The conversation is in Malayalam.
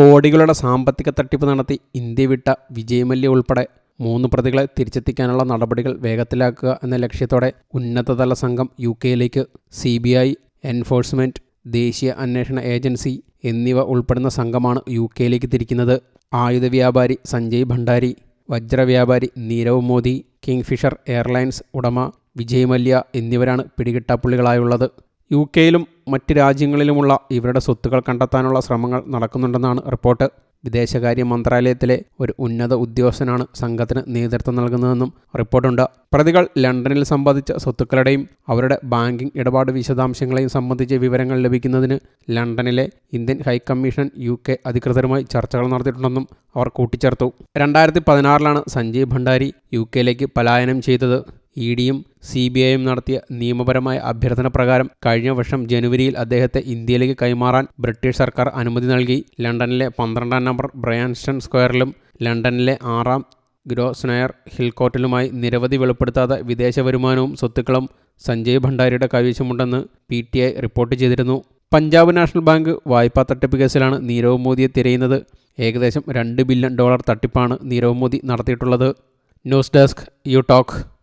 കോടികളുടെ സാമ്പത്തിക തട്ടിപ്പ് നടത്തി ഇന്ത്യ വിട്ട വിജയ് മല്യ ഉൾപ്പെടെ മൂന്ന് പ്രതികളെ തിരിച്ചെത്തിക്കാനുള്ള നടപടികൾ വേഗത്തിലാക്കുക എന്ന ലക്ഷ്യത്തോടെ ഉന്നതതല സംഘം യു കെയിലേക്ക് സി ബി ഐ എൻഫോഴ്സ്മെന്റ് ദേശീയ അന്വേഷണ ഏജൻസി എന്നിവ ഉൾപ്പെടുന്ന സംഘമാണ് യു കെയിലേക്ക് തിരിക്കുന്നത്. ആയുധ വ്യാപാരി സഞ്ജയ് ഭണ്ഡാരി വജ്രവ്യാപാരി നീരവ് മോദി കിങ്ഫിഷർ എയർലൈൻസ് ഉടമ വിജയ് മല്യ എന്നിവരാണ് പിടികിട്ടാപ്പുള്ളികളായുള്ളത് യു കെയിലും മറ്റ് രാജ്യങ്ങളിലുമുള്ള ഇവരുടെ സ്വത്തുക്കൾ കണ്ടെത്താനുള്ള ശ്രമങ്ങൾ നടക്കുന്നുണ്ടെന്നാണ് റിപ്പോർട്ട്. വിദേശകാര്യ മന്ത്രാലയത്തിലെ ഒരു ഉന്നത ഉദ്യോഗസ്ഥനാണ് സംഘത്തിന് നേതൃത്വം നൽകുന്നതെന്നും റിപ്പോർട്ടുണ്ട്. പ്രതികൾ ലണ്ടനിൽ സമ്പാദിച്ച സ്വത്തുക്കളുടെയും അവരുടെ ബാങ്കിംഗ് ഇടപാട് വിശദാംശങ്ങളെയും സംബന്ധിച്ച വിവരങ്ങൾ ലഭിക്കുന്നതിന് ലണ്ടനിലെ ഇന്ത്യൻ ഹൈക്കമ്മീഷൻ യു കെ അധികൃതരുമായി ചർച്ചകൾ നടത്തിയിട്ടുണ്ടെന്നും അവർ കൂട്ടിച്ചേർത്തു. രണ്ടായിരത്തി പതിനാറിലാണ് സഞ്ജീവ് ഭണ്ഡാരി യു കെയിലേക്ക് പലായനം ചെയ്തത്. ഇ ഡിയും സി ബി ഐയും നടത്തിയ നിയമപരമായ അഭ്യർത്ഥന പ്രകാരം കഴിഞ്ഞ വർഷം ജനുവരിയിൽ അദ്ദേഹത്തെ ഇന്ത്യയിലേക്ക് കൈമാറാൻ ബ്രിട്ടീഷ് സർക്കാർ അനുമതി നൽകി. ലണ്ടനിലെ പന്ത്രണ്ടാം നമ്പർ ബ്രയാൻസ്റ്റൺ സ്ക്വയറിലും ലണ്ടനിലെ ആറാം ഗ്രോസ്നയർ ഹിൽകോർട്ടിലുമായി നിരവധി വെളിപ്പെടുത്താത്ത വിദേശ വരുമാനവും സ്വത്തുക്കളും സഞ്ജയ് ഭണ്ഡാരിയുടെ കൈവശമുണ്ടെന്ന് പി ടി ഐ റിപ്പോർട്ട് ചെയ്തിരുന്നു. പഞ്ചാബ് നാഷണൽ ബാങ്ക് വായ്പാ തട്ടിപ്പ് കേസിലാണ് നീരവ് മോദിയെ തിരയുന്നത്. ഏകദേശം രണ്ട് ബില്യൺ ഡോളർ തട്ടിപ്പാണ് നീരവ് മോദി നടത്തിയിട്ടുള്ളത്. News desk you talk.